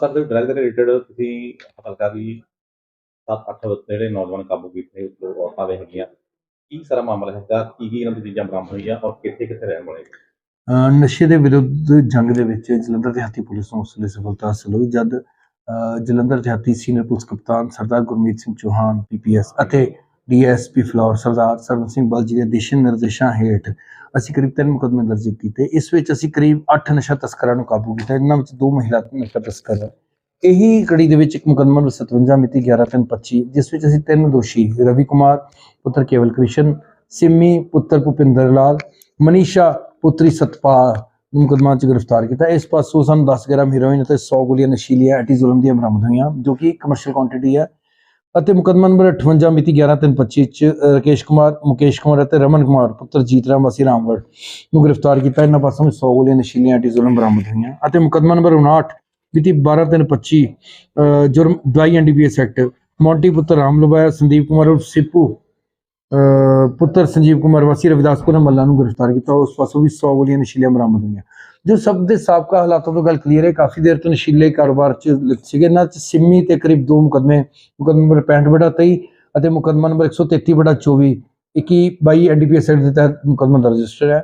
Sir ਦੇ drug ਦੇ related ਤੁਸੀਂ ਹਲਕਾ ਵੀ 7-8 ਜਿਹੜੇ ਨੌਜਵਾਨ ਕਾਬੂ ਕੀਤੇ ਦੋ ਔਰਤਾਂ ਦੇ ਹੈਗੀਆਂ। ਕੀ ਸਾਰਾ ਮਾਮਲਾ ਹੈਗਾ? ਕੀ ਕੀ ਇਹਨਾਂ ਦੀ ਚੀਜ਼ਾਂ ਬਰਾਮਦ ਹੋਈਆਂ ਔਰ ਕਿੱਥੇ ਕਿੱਥੇ ਰਹਿਣ ਵਾਲੇ ਨਸ਼ੇ ਦੇ ਵਿਰੁੱਧ ਜੰਗ ਦੇ ਵਿੱਚ ਜਲੰਧਰ ਦਿਹਾਤੀ ਪੁਲਿਸ ਨੂੰ ਉਸ ਵੇਲੇ ਸਫਲਤਾ ਹਾਸਲ ਹੋਈ। ਜਦ ਅਹ ਜਲੰਧਰ ਦਿਹਾਤੀ ਸੀਨੀਅਰ ਪੁਲਿਸ ਕਪਤਾਨ ਸਰਦਾਰ ਗੁਰਮੀਤ ਸਿੰਘ ਚੌਹਾਨ ਪੀਪੀਐਸ ਅਤੇ ਡੀਐਸਪੀ ਫਲੋਰ ਸਰਦਾਰ ਸਰਵਨ ਸਿੰਘ ਬਲ ਜੀ ਦੇ ਦਿਸ਼ਾ ਨਿਰਦੇਸ਼ਾਂ ਹੇਠ ਅਸੀਂ ਕਰੀਬ ਤਿੰਨ ਮੁਕੱਦਮੇ ਦਰਜ ਕੀਤੇ। ਇਸ ਵਿੱਚ ਅਸੀਂ ਕਰੀਬ 8 ਨਸ਼ਾ ਤਸਕਰਾਂ ਨੂੰ ਕਾਬੂ ਕੀਤਾ। ਇਹਨਾਂ ਵਿੱਚ ਦੋ ਮਹਿਲਾ ਨਸ਼ਾ ਤਸਕਰ ਹੈ। ਇਹੀ ਕੜੀ ਦੇ ਵਿੱਚ ਇੱਕ ਮੁਕੱਦਮਾ ਨੰਬਰ 57 ਮਿਤੀ 11/3/25 ਜਿਸ ਵਿੱਚ ਅਸੀਂ ਤਿੰਨ ਦੋਸ਼ੀ, ਰਵੀ ਕੁਮਾਰ, ਪੁੱਤਰ ਕੇਵਲ ਕ੍ਰਿਸ਼ਨ, ਸਿੰਮੀ, ਪੁੱਤਰ ਭੁਪਿੰਦਰ ਲਾਲ, ਮਨੀਸ਼ਾ, ਪੁੱਤਰੀ ਸਤਪਾਲ ਨੂੰ ਮੁਕੱਦਮਾ 'ਚ ਗ੍ਰਿਫਤਾਰ ਕੀਤਾ। ਇਸ ਪਾਸੋਂ ਸਾਨੂੰ 10 ਗ੍ਰਾਮ ਹੀਰੋਇਨ ਅਤੇ 100 ਗੋਲੀਆਂ ਨਸ਼ੀਲੀਆਂ ਐਟੀਜ਼ੋਲਮ ਦੀਆਂ ਬਰਾਮਦ ਹੋਈਆਂ, ਜੋ ਕਿ ਕਮਰਸ਼ੀਅਲ ਕੁਆਂਟੀਟੀ ਹੈ। ਅਤੇ ਮੁਕੱਦਮਾ ਨੰਬਰ 58 ਮਿਤੀ 11/3/25 ਚ ਅ, ਰਾਕੇਸ਼ ਕੁਮਾਰ ਮੁਕੇਸ਼ ਕੁਮਾਰ ਅਤੇ ਰਮਨ ਕੁਮਾਰ ਪੁੱਤਰ ਜੀਤ ਰਾਮ ਵਾਸੀ ਰਾਮਗੜ ਨੂੰ ਗ੍ਰਿਫਤਾਰ ਕੀਤਾ। ਇਹਨਾਂ ਪਾਸੋਂ 100 ਗੋਲੀਆਂ ਨਸ਼ੀਲੀਆਂ ਐਟੀਜ਼ੋਲਮ ਬਰਾਮਦ ਹੋਈਆਂ। ਅਤੇ ਮੁਕੱਦਮਾ ਨੰਬਰ 59 ਮਿਤੀ 12/3/25 ਅ, ਜੁਰਮ ਦਵਾਈ ਐਨਡੀਪੀਐਸ ਐਕਟ ਮੌਂਟੀ ਪੁੱਤਰ ਰਾਮ ਲੁਬਾਇਆ ਸੰਦੀਪ ਕੁਮਾਰ ਉਰਫ ਸਿੱਪੂ ਪੁੱਤਰ ਸੰਜੀਵ ਕੁਮਾਰ ਵਾਸੀ ਰਵਿਦਾਸਪੁਰ ਮੱਲਾ ਨੂੰ ਗ੍ਰਿਫਤਾਰ ਕੀਤਾ। ਉਸ ਪਾਸੋਂ ਵੀ 100 ਗੋਲੀਆਂ ਨਸ਼ੀਲੀਆਂ ਬਰਾਮਦ ਹੋਈਆਂ। ਜੋ ਸਭ ਦੇ ਸਾਬਕਾ ਹਾਲਾਤਾਂ ਤੋਂ ਗੱਲ ਕਲੀਅਰ ਹੈ, ਕਾਫੀ ਦੇਰ ਤੋਂ ਨਸ਼ੀਲੇ ਕਾਰੋਬਾਰ ਚ ਲਿਪਤ ਸੀਗੇ। ਇਹਨਾਂ ਚ ਸਿੰਮੀ ਤੇ ਕਰੀਬ ਦੋ ਮੁਕਦਮੇ, ਮੁਕਦਮਾ ਨੰਬਰ 65 ਬਟਾ 23 ਅਤੇ ਮੁਕਦਮਾ ਨੰਬਰ 133 ਬਟਾ 24 21 22 ਐਨਡੀਪੀਐਸ ਐਕਟ ਦੇ ਤਹਿਤ ਮੁਕਦਮਾ ਦਰਜ ਰਜਿਸਟਰ ਹੈ।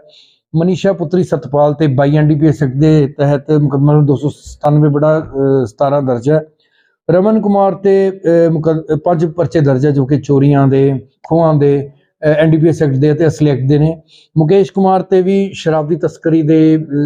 ਮਨੀਸ਼ਾ ਪੁੱਤਰੀ ਸਤਪਾਲ ਤੇ 22 ਐਨਡੀਪੀਐਸ ਐਕਟ ਦੇ ਤਹਿਤ ਮੁਕਦਮਾ ਨੰਬਰ 297 ਬਟਾ 17 ਦਰਜ ਹੈ। ਰਮਨ ਕੁਮਾਰ ਤੇ ਪੰਜ ਪਰਚੇ ਦਰਜ ਹੈ ਜੋ ਕਿ ਚੋਰੀਆਂ ਦੇ, ਖੋਹਾਂ ਦੇ ਐਨਡੀਪੀਐਸ ਐਕਟ ਦੇ ਅਤੇ ਅਸਲੀ ਐਕਟ ਦੇ ਨੇ। ਮੁਕੇਸ਼ ਕੁਮਾਰ ਤੇ ਵੀ ਸ਼ਰਾਬ ਦੀ ਤਸਕਰੀ ਦੇ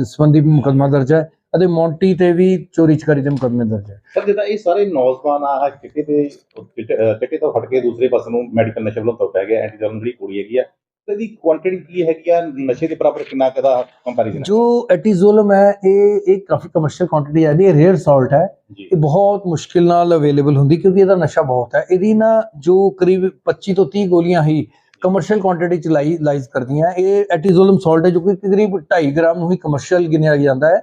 ਸੰਬੰਧੀ ਮੁਕੱਦਮਾ ਦਰਜ ਹੈ ਅਤੇ ਮੌਂਟੀ ਤੇ ਵੀ ਚੋਰੀ ਚਕਾਰੀ ਦੇ ਮੁਕੱਦਮੇ ਦਰਜ ਹੈ। ਸਰ, ਜਿੱਦਾਂ ਇਹ ਸਾਰੇ ਨੌਜਵਾਨ ਆ ਚਿੱਟੇ ਤੇ ਚਿੱਟੇ ਤੋਂ ਹਟ ਕੇ ਦੂਸਰੇ ਪਾਸੇ ਨੂੰ ਮੈਡੀਕਲ ਨਸ਼ੇ ਵੱਲੋਂ ਤੁਰ ਪੈ ਗਿਆ ਐਂਟੀਜਰਮ ਜਿਹੜੀ ਕੁੜੀ ਹੈਗੀ ਆ ਇਹਦੀ ਕੁਆਂਟੀਟੀ ਕੀ ਹੈਗੀ ਆ? ਨਸ਼ੇ ਦੇ ਬਰਾਬਰ ਕਿੰਨਾ ਕਦਾ ਕੰਪੈਰੀਜ਼ਨ ਜੋ ਐਟੀਜ਼ੋਲਮ ਹੈ ਇਹ ਇਹ ਕਾਫੀ ਕਮਰਸ਼ੀਅਲ ਕੁਆਂਟੀਟੀ ਹੈ ਇਹ ਰੇਅਰ ਸਾਲਟ ਹੈ। ਇਹ ਬਹੁਤ ਮੁਸ਼ਕਿਲ ਨਾਲ ਅਵੇਲੇਬਲ ਹੁੰਦੀ ਕਿਉਂਕਿ ਇਹਦਾ ਨਸ਼ਾ ਬਹੁਤ ਹੈ। ਇਹਦੀ ਨਾ ਜੋ ਕਰੀਬ 25 ਤੋਂ 30 ਗੋਲੀਆਂ ਹੀ ਕਮਰਸ਼ੀਅਲ ਕੁਆਂਟੀਟੀ ਚ ਲਾਈ ਲਾਈਜ਼ ਕਰਦੀਆਂ। ਇਹ ਐਟੀਜ਼ੋਲਮ ਸਾਲਟ ਹੈ ਜੋ ਕਿ ਕਰੀਬ 2.5 ਗ੍ਰਾਮ ਨੂੰ ਹੀ ਕਮਰਸ਼ੀਅਲ ਗਿਣਿਆ ਜਾਂਦਾ ਹੈ।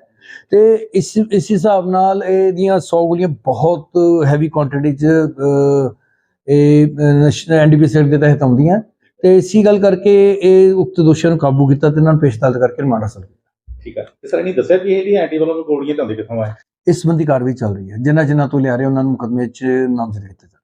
ਤੇ ਇਸ ਇਸ ਹਿਸਾਬ ਨਾਲ ਇਹਦੀਆਂ 100 ਗੋਲੀਆਂ ਬਹੁਤ ਹੈਵੀ ਕੁਆਂਟੀਟੀ ਚ ਇਹ ਐਨਡੀਪੀ ਦੇ ਤਹਿਤ ਆਉਂਦੀਆਂ। ਤੇ ਇਸੀ ਗੱਲ ਕਰਕੇ ਇਹ ਉਕਤ ਦੋਸ਼ੀਆਂ ਨੂੰ ਕਾਬੂ ਕੀਤਾ ਤੇ ਇਹਨਾਂ ਨੂੰ ਪੇਸ਼ਦਾਰ ਕਰਕੇ ਰਿਮਾਂਡ ਹਾਸਲ ਕੀਤਾ। ਠੀਕ ਆ। ਤੇ ਸਰ ਇਹਨੇ ਦੱਸਿਆ ਕਿ ਇਹਦੀ ਐਂਟੀਜਰਮ ਗੋਲੀਆਂ ਲਿਆਉਂਦੇ ਕਿੱਥੋਂ ਆ? ਇਸ ਸੰਬੰਧੀ ਕਾਰਵਾਈ ਚੱਲ ਰਹੀ ਹੈ। ਜਿਨ੍ਹਾਂ ਜਿਨ੍ਹਾਂ ਤੋਂ ਲਿਆ ਰਹੇ ਉਹਨਾਂ ਨੂੰ ਮੁਕੱਦਮੇ 'ਚ ਨਾਮਜ਼ਦ ਕੀਤਾ ਜਾ